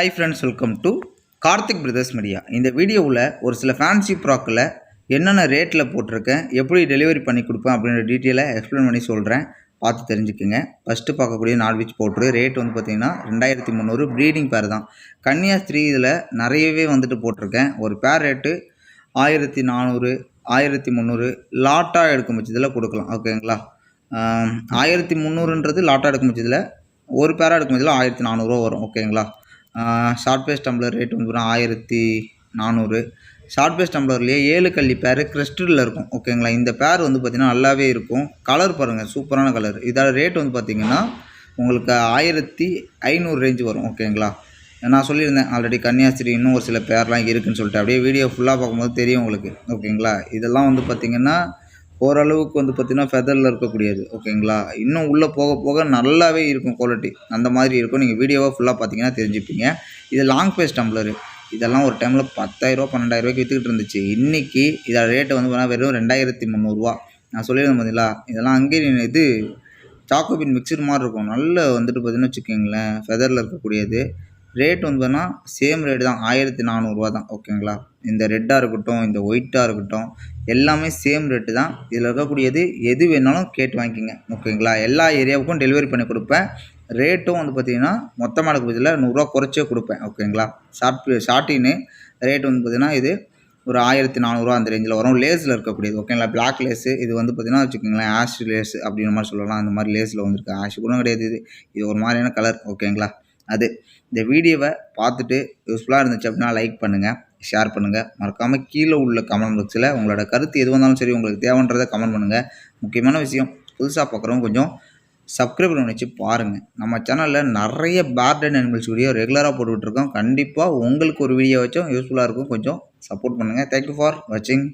Hi friends welcome to Karthik brothers media இந்த வீடியோவில் ஒரு சில ஃபேன்சி ப்ராக்கில் என்னென்ன ரேட்டில் போட்டிருக்கேன் எப்படி டெலிவரி பண்ணி கொடுப்பேன் அப்படின்ற டீட்டெயிலை எக்ஸ்பிளைன் பண்ணி சொல்கிறேன் பார்த்து தெரிஞ்சுக்கோங்க. ஃபஸ்ட்டு பார்க்கக்கூடிய நான்வெஜ் பவுட்ரு ரேட் வந்து பார்த்திங்கன்னா ரெண்டாயிரத்தி முந்நூறு ப்ரீடிங் பேர் தான். கன்னியாஸ்திரி இதில் நிறையவே வந்துட்டு போட்டிருக்கேன். ஒரு பேர் ரேட்டு ஆயிரத்தி நானூறு ஆயிரத்தி முந்நூறு லாட்டாக எடுக்கும் பட்சத்தில் கொடுக்கலாம். ஓகேங்களா ஆயிரத்தி முந்நூறுன்றது லாட்டாக எடுக்கும் பட்சத்தில் ஒரு பேராக எடுக்கும் பட்சத்தில் ஆயிரத்தி நானூறுரூவா வரும். ஓகேங்களா ஷார்ட் பேஸ் டம்ளர் ரேட் வந்து பார்த்தீங்கன்னா ஆயிரத்தி நானூறு. ஷார்ட் பேஸ் டம்ளர்லேயே ஏழு கல்லி பேர் கிறிஸ்டலில் இருக்கும். ஓகேங்களா? இந்த பேர் வந்து பார்த்திங்கன்னா நல்லாவே இருக்கும். கலர் பாருங்கள் சூப்பரான கலர் இதோட ரேட் வந்து பார்த்திங்கன்னா உங்களுக்கு ஆயிரத்தி ஐநூறு ரேஞ்சு வரும். ஓகேங்களா? நான் சொல்லியிருந்தேன் ஆல்ரெடி கன்னியாஸ்திரி இன்னும் ஒரு சில பேர்லாம் இருக்குதுன்னு சொல்லிட்டு. அப்படியே வீடியோ ஃபுல்லாக பார்க்கும்போது தெரியும் உங்களுக்கு. ஓகேங்களா? இதெல்லாம் வந்து பார்த்திங்கன்னா ஓரளவுக்கு வந்து பார்த்திங்கன்னா ஃபெதரில் இருக்கக்கூடியது ஓகேங்களா இன்னும் உள்ளே போக போக நல்லாவே இருக்கும் குவாலிட்டி அந்த மாதிரி இருக்கும். நீங்கள் வீடியோவாக ஃபுல்லாக பார்த்தீங்கன்னா தெரிஞ்சுப்பீங்க. இது லாங் பேஸ் டம்ளரு இதெல்லாம் ஒரு டைமில் பத்தாயிரரூவா பன்னெண்டாயிரரூவாய்க்கு விற்றுக்கிட்டு இருந்துச்சு. இன்றைக்கி இதோட ரேட்டு வந்து பார்த்தீங்கன்னா வெறும் ரெண்டாயிரத்தி முந்நூறுரூவா நான் சொல்லியிருந்தேன் பார்த்தீங்களா இதெல்லாம் அங்கேயே இது சாக்கோபின் மிக்சர் மாதிரி இருக்கும். நல்ல வந்துட்டு பார்த்தீங்கன்னா வச்சுக்கோங்களேன் ஃபெதரில் இருக்கக்கூடியது. ரேட் வந்து பார்த்தீங்கன்னா சேம் ரேட்டு தான். ஆயிரத்தி நானூறுரூவா தான். ஓகேங்களா இந்த ரெட்டாக இருக்கட்டும் இந்த ஒயிட்டாக இருக்கட்டும் எல்லாமே சேம் ரேட்டு தான். இதில் இருக்கக்கூடியது எது வேணாலும் கேட்டு வாங்கிக்கோங்க. ஓகேங்களா எல்லா ஏரியாவுக்கும் டெலிவரி பண்ணி கொடுப்பேன். ரேட்டும் வந்து பார்த்தீங்கன்னா மொத்தமாக எடுக்க பதில் நூறுரூவா குறைச்சே கொடுப்பேன். ஓகேங்களா ஷார்ட் ஷார்ட்டின்னு ரேட் வந்து பார்த்தீங்கன்னா இது ஒரு ஆயிரத்தி நானூறுரூவா அந்த ரேஞ்சில் வரும். லேஸில் இருக்கக்கூடியது. ஓகேங்களா பிளாக் லேஸு இது வந்து பார்த்தீங்கன்னா வச்சுக்கோங்களேன் ஆஷ் லேஸ் அப்படின்ற மாதிரி சொல்லலாம். அந்த மாதிரி லேஸில் வந்துருக்கு. ஆஷ் கூட கிடையாது இது. இது ஒரு மாதிரியான கலர் ஓகேங்களா அது. இந்த வீடியோவை பார்த்துட்டு யூஸ்ஃபுல்லாக இருந்துச்சு அப்படின்னா லைக் பண்ணுங்கள் ஷேர் பண்ணுங்கள் மறக்காமல் கீழே உள்ள கமெண்ட் பாக்ஸில் உங்களோட கருத்து எது வந்தாலும் சரி உங்களுக்கு தேவைன்றதை கமெண்ட் பண்ணுங்கள் முக்கியமான விஷயம் புதுசாக பார்க்குறவங்க கொஞ்சம் சப்ஸ்கிரைப் பண்ணி வச்சு பாருங்கள் நம்ம சேனலில் நிறைய பேர்டன் அனிமல்ஸ் வீடியோ ரெகுலராக போட்டுக்கிட்டுருக்கோம் கண்டிப்பாக உங்களுக்கு ஒரு வீடியோ வச்சும் யூஸ்ஃபுல்லாக இருக்கும். கொஞ்சம் சப்போர்ட் பண்ணுங்கள் தேங்க்யூ ஃபார் வாட்சிங்